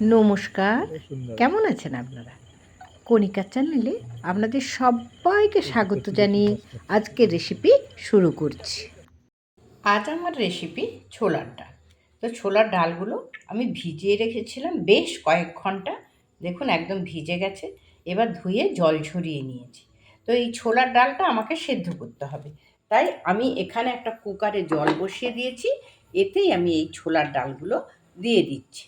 নমস্কার। কেমন আছেন আপনারা? কণিকা চ্যানেলে আপনাদের সবাইকে স্বাগত জানিয়ে আজকের রেসিপি শুরু করছি। আজ আমার রেসিপি ছোলার ডাল। তো ছোলার ডালগুলো আমি ভিজিয়ে রেখেছিলাম বেশ কয়েক ঘণ্টা। দেখুন একদম ভিজে গেছে। এবার ধুয়ে জল ঝরিয়ে নিয়েছি। তো এই ছোলার ডালটা আমাকে সেদ্ধ করতে হবে। তাই আমি এখানে একটা কুকারে জল বসিয়ে দিয়েছি। এতেই আমি এই ছোলার ডালগুলো দিয়ে দিচ্ছি।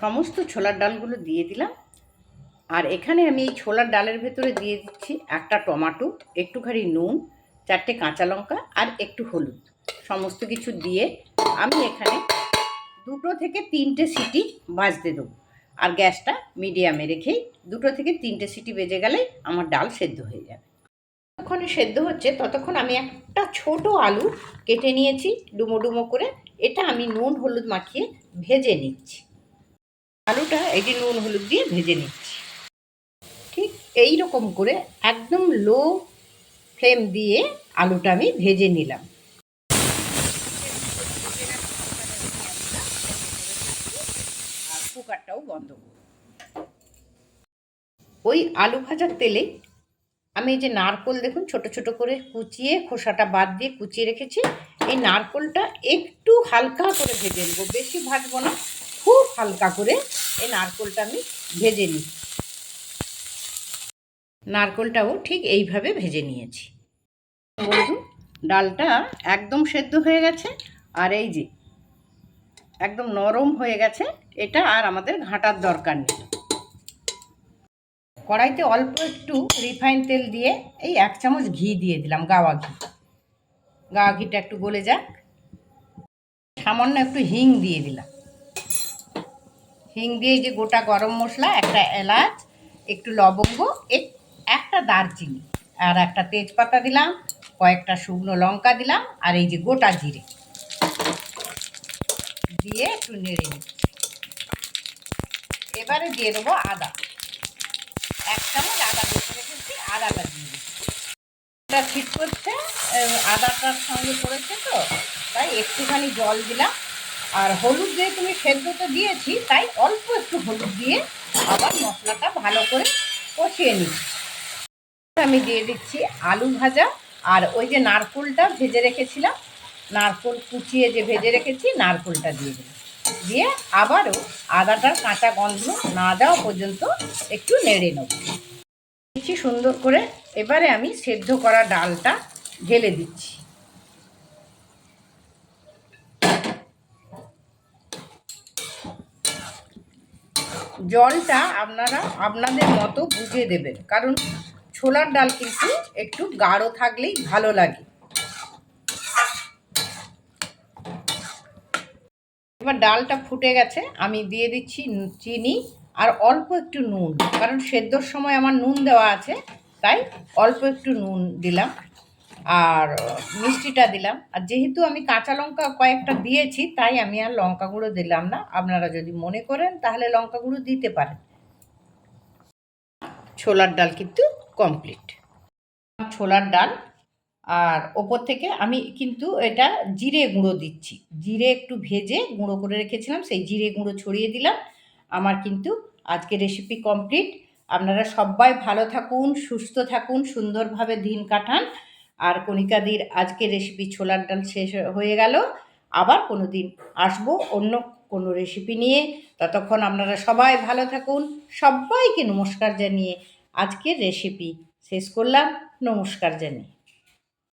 সমস্ত ছোলার ডালগুলো দিয়ে দিলাম। আর এখানে আমি এই ছোলার ডালের ভেতরে দিয়ে দিচ্ছি একটা টমাটো, একটুখানি নুন, চারটে কাঁচা লঙ্কা আর একটু হলুদ। সমস্ত কিছু দিয়ে আমি এখানে দুটো থেকে তিনটে সিটি বাজতে দেবো। আর গ্যাসটা মিডিয়ামে রেখেই দুটো থেকে তিনটে সিটি বেজে গেলেই আমার ডাল সেদ্ধ হয়ে যাবে। যতক্ষণে সেদ্ধ হচ্ছে ততক্ষণ আমি একটা ছোট আলু কেটে নিয়েছি ডুমো ডুমো করে। এটা আমি নুন, হলুদ মাখিয়ে ভেজে নিচ্ছি। আলুটা এই যে নুন হলুদ দিয়ে ভেজে নিচ্ছি। ঠিক এই রকম করে একদম লো ফ্লেম দিয়ে আলুটা আমি ভেজে নিলাম। কুকারটাও বন্ধ। ওই আলু ভাজার তেলে আমি এই যে নারকোল দেখুন ছোট ছোট করে কুচিয়ে খোসাটা বাদ দিয়ে কুচিয়ে রেখেছি। এই নারকোলটা একটু হালকা করে ভেজে নেব, বেশি ভাজবো না। খুব হালকা করে এই নারকোলটা আমি ভেজে নিই। নারকোলটাও ঠিক এইভাবে ভেজে নিয়েছি। বন্ধু, ডালটা একদম সেদ্ধ হয়ে গেছে আর এই যে একদম নরম হয়ে গেছে, এটা আর আমাদের ঘাঁটার দরকার নেই। কড়াইতে অল্প একটু রিফাইন তেল দিয়ে এই এক চামচ ঘি দিয়ে দিলাম, গাওয়া ঘি। গাওয়া ঘিটা একটু গলে যাক। সামান্য একটু হিং দিয়ে দিলাম। হিং দিয়ে যে গোটা গরম মশলা, একটা এলাচ, একটু লবঙ্গ এক- একটা দারচিনি, আর একটা তেজপাতা দিলাম, কয়েকটা শুকনো লঙ্কা দিলাম, আর এই যে গোটা জিরে। দিয়ে একটু নেড়ে নিচ্ছি। এবারে দিয়ে দেবো আদা। এক চামচ আদা বেছে রেখেছি আদাটা দিয়ে দিচ্ছি। ঠিক করছে আদাটার সঙ্গে পড়েছে তো, তাই একটুখানি জল দিলাম। আর হলুদ যেহেতু আমি সেদ্ধতে দিয়েছি, তাই অল্প একটু হলুদ দিয়ে আবার মশলাটা ভালো করে কষিয়ে নিচ্ছি আমি দিয়ে দিচ্ছি আলু ভাজা, আর ওই যে নারকোলটা ভেজে রেখেছিলাম, নারকোল কুচিয়ে যে ভেজে রেখেছি, নারকোলটা দিয়ে দিলাম। দিয়ে আবারও আদাটার কাঁচা গন্ধ না দেওয়া পর্যন্ত একটু নেড়ে নেব। দিচ্ছি সুন্দর করে, এবারে আমি সেদ্ধ করা ডালটা ঢেলে দিচ্ছি। জলটা আপনারা আপনাদের মতো বুঝে দেবেন। কারণ ছোলার ডাল কিন্তু একটু গাঢ় থাকলেই ভালো লাগে। এবার ডালটা ফুটে গেছে, আমি দিয়ে দিচ্ছি চিনি আর অল্প একটু নুন। কারণ সেদ্ধর সময় আমার নুন দেওয়া আছে, তাই অল্প একটু নুন দিলাম। আর মিষ্টিটা দিলাম। আর যেহেতু আমি কাঁচা লঙ্কা কয়েকটা দিয়েছি, তাই আমি আর লঙ্কা গুঁড়ো দিলাম না। আপনারা যদি মনে করেন, তাহলে লঙ্কা গুঁড়ো দিতে পারেন। ছোলার ডাল কিন্তু কমপ্লিট ছোলার ডাল, আর ওপর থেকে আমি কিন্তু এটা জিরে গুঁড়ো দিচ্ছি। জিরে একটু ভেজে গুঁড়ো করে রেখেছিলাম, সেই জিরে গুঁড়ো ছড়িয়ে দিলাম। আমার কিন্তু আজকে রেসিপি কমপ্লিট আপনারা সবাই ভালো থাকুন, সুস্থ থাকুন, সুন্দরভাবে দিন কাটান। আর কণিকাদির আজকে রেসিপি ছোলার ডাল শেষ হয়ে গেল। আবার কোনো দিন আসব অন্য কোনো রেসিপি নিয়ে। ততক্ষণ আপনারা সবাই ভালো থাকুন। সবাইকে নমস্কার জানিয়ে আজকের রেসিপি শেষ করলাম। নমস্কার জানিয়ে।